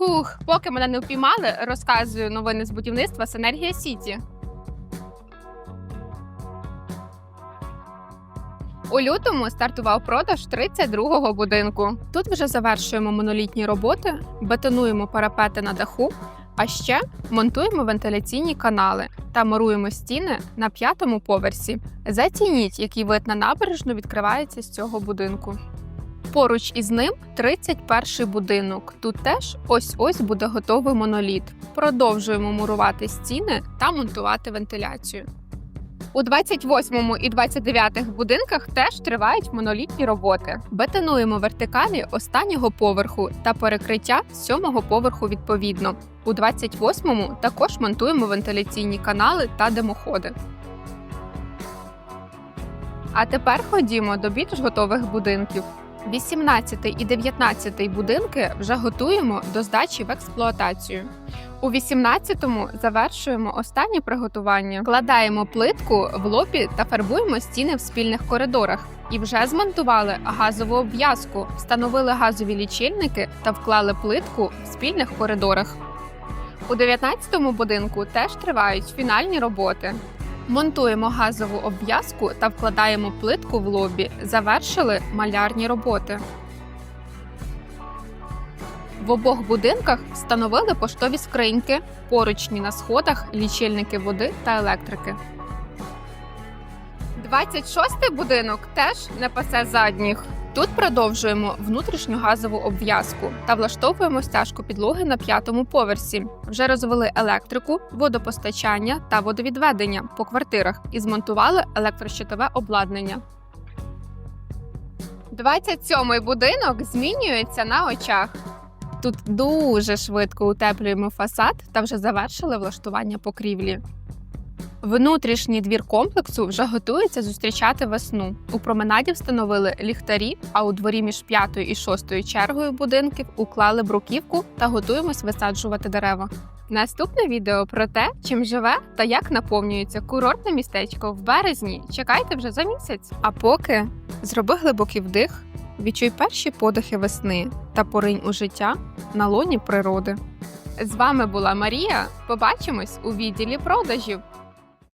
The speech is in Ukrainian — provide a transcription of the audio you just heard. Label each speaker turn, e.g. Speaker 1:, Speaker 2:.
Speaker 1: Хух, поки мене не впіймали, розказую новини з будівництва Синергія Сіті. У лютому стартував продаж 32-го будинку. Тут вже завершуємо монолітні роботи, бетонуємо парапети на даху, а ще монтуємо вентиляційні канали та муруємо стіни на п'ятому поверсі. Зацініть, який вид на набережну відкривається з цього будинку. Поруч із ним 31-й будинок. Тут теж ось-ось буде готовий моноліт. Продовжуємо мурувати стіни та монтувати вентиляцію. У 28 і 29 будинках теж тривають монолітні роботи. Бетонуємо вертикалі останнього поверху та перекриття сьомого поверху відповідно. У 28-му також монтуємо вентиляційні канали та димоходи. А тепер ходімо до більш готових будинків. 18 і 19 будинки вже готуємо до здачі в експлуатацію. У 18-му завершуємо останнє приготування, кладаємо плитку в лобі та фарбуємо стіни в спільних коридорах. І вже змонтували газову обв'язку, встановили газові лічильники та вклали плитку в спільних коридорах. У 19-му будинку теж тривають фінальні роботи. Монтуємо газову обв'язку та вкладаємо плитку в лобі. Завершили малярні роботи. В обох будинках встановили поштові скриньки, поручні на сходах, лічильники води та електрики. 26-й будинок теж не пасе задніх. Тут продовжуємо внутрішню газову обв'язку та влаштовуємо стяжку підлоги на п'ятому поверсі. Вже розвели електрику, водопостачання та водовідведення по квартирах і змонтували електрощитове обладнання. 27-й будинок змінюється на очах. Тут дуже швидко утеплюємо фасад та вже завершили влаштування покрівлі. Внутрішній двір комплексу вже готується зустрічати весну. У променаді встановили ліхтарі, а у дворі між п'ятою і шостою чергою будинків уклали бруківку та готуємось висаджувати дерева. Наступне відео про те, чим живе та як наповнюється курортне містечко в березні. Чекайте вже за місяць. А поки зроби глибокий вдих, відчуй перші подихи весни та поринь у життя на лоні природи. З вами була Марія. Побачимось у відділі продажів.